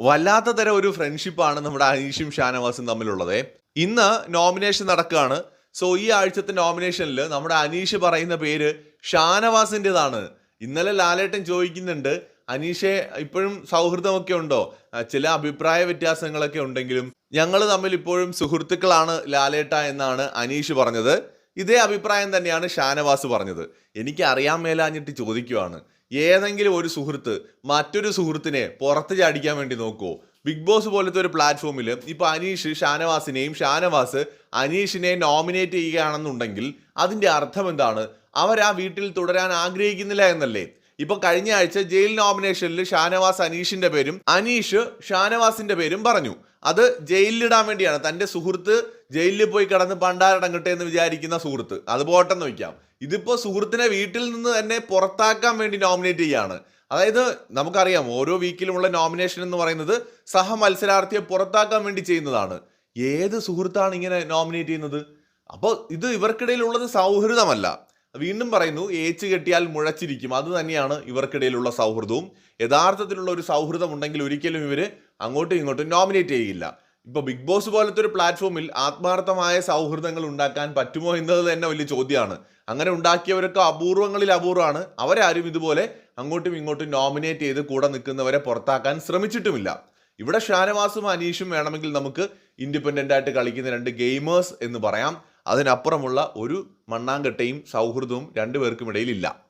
വല്ലാത്ത തരം ഒരു ഫ്രണ്ട്ഷിപ്പാണ് നമ്മുടെ അനീഷും ഷാനവാസും തമ്മിലുള്ളത്. ഇന്ന് നോമിനേഷൻ നടക്കുകയാണ്. സോ ഈ ആഴ്ചത്തെ നോമിനേഷനിൽ നമ്മുടെ അനീഷ് പറയുന്ന പേര് ഷാനവാസിന്റെതാണ് ഇന്നലെ ലാലേട്ടൻ ചോദിക്കുന്നുണ്ട് അനീഷെ ഇപ്പോഴും സൗഹൃദമൊക്കെ ഉണ്ടോ? ചില അഭിപ്രായ വ്യത്യാസങ്ങളൊക്കെ ഉണ്ടെങ്കിലും ഞങ്ങൾ തമ്മിൽ ഇപ്പോഴും സുഹൃത്തുക്കളാണ് ലാലേട്ട എന്നാണ് അനീഷ് പറഞ്ഞത്. ഇതേ അഭിപ്രായം തന്നെയാണ് ഷാനവാസ് പറഞ്ഞത്. എനിക്ക് അറിയാൻ മേലാഞ്ഞിട്ട് ചോദിക്കുവാണ്. ഏതെങ്കിലും ഒരു സുഹൃത്ത് മറ്റൊരു സുഹൃത്തിനെ പുറത്ത് ചാടിക്കാൻ വേണ്ടി നോക്കുമോ ബിഗ് ബോസ് പോലത്തെ ഒരു പ്ലാറ്റ്ഫോമിൽ ഇപ്പൊ അനീഷ് ഷാനവാസിനെയും ഷാനവാസ് അനീഷിനെ നോമിനേറ്റ് ചെയ്യുകയാണെന്നുണ്ടെങ്കിൽ അതിന്റെ അർത്ഥം എന്താണ്? അവർ ആ വീട്ടിൽ തുടരാൻ ആഗ്രഹിക്കുന്നില്ല എന്നല്ലേ? ഇപ്പൊ കഴിഞ്ഞ ആഴ്ച ജയിൽ നോമിനേഷനിൽ ഷാനവാസ് അനീഷിന്റെ പേരും അനീഷ് ഷാനവാസിന്റെ പേരും പറഞ്ഞു. അത് ജയിലിലിടാൻ വേണ്ടിയാണ്. തന്റെ സുഹൃത്ത് ജയിലിൽ പോയി കിടന്ന് പണ്ടാരടങ്ങട്ടെ എന്ന് വിചാരിക്കുന്ന സുഹൃത്ത്. അത് പോട്ടെന്ന് വയ്ക്കാം. ഇതിപ്പോ സുഹൃത്തിനെ വീട്ടിൽ നിന്ന് തന്നെ പുറത്താക്കാൻ വേണ്ടി നോമിനേറ്റ് ചെയ്യാണ്. അതായത് നമുക്കറിയാം ഓരോ വീക്കിലുമുള്ള നോമിനേഷൻ എന്ന് പറയുന്നത് സഹ മത്സരാർത്ഥിയെ പുറത്താക്കാൻ വേണ്ടി ചെയ്യുന്നതാണ്. ഏത് സുഹൃത്താണ് ഇങ്ങനെ നോമിനേറ്റ് ചെയ്യുന്നത്? അപ്പോൾ ഇത് ഇവർക്കിടയിലുള്ളത് സൗഹൃദമല്ല. വീണ്ടും പറയുന്നു ഏച്ച് കെട്ടിയാൽ മുഴച്ചിരിക്കും. അത് തന്നെയാണ് ഇവർക്കിടയിലുള്ള സൗഹൃദവും. യഥാർത്ഥത്തിലുള്ള ഒരു സൗഹൃദം ഉണ്ടെങ്കിൽ ഒരിക്കലും ഇവർ അങ്ങോട്ടും ഇങ്ങോട്ടും നോമിനേറ്റ് ചെയ്യില്ല. ഇപ്പൊ ബിഗ് ബോസ് പോലത്തെ ഒരു പ്ലാറ്റ്ഫോമിൽ ആത്മാർത്ഥമായ സൗഹൃദങ്ങൾ ഉണ്ടാക്കാൻ പറ്റുമോ എന്നത് തന്നെ വലിയ ചോദ്യമാണ്. അങ്ങനെ ഉണ്ടാക്കിയവരൊക്കെ അപൂർവങ്ങളിൽ അപൂർവമാണ്. അവരാരും ഇതുപോലെ അങ്ങോട്ടും ഇങ്ങോട്ടും നോമിനേറ്റ് ചെയ്ത് കൂടെ നിൽക്കുന്നവരെ പുറത്താക്കാൻ ശ്രമിച്ചിട്ടുമില്ല. ഇവിടെ ഷാനവാസും അനീഷും വേണമെങ്കിൽ നമുക്ക് ഇൻഡിപെൻഡന്റ് ആയിട്ട് കളിക്കുന്ന രണ്ട് ഗെയിമേഴ്സ് എന്ന് പറയാം. അതിനപ്പുറമുള്ള ഒരു മണ്ണാങ്കട്ടയും സൗഹൃദവും രണ്ടുപേർക്കും ഇടയിലില്ല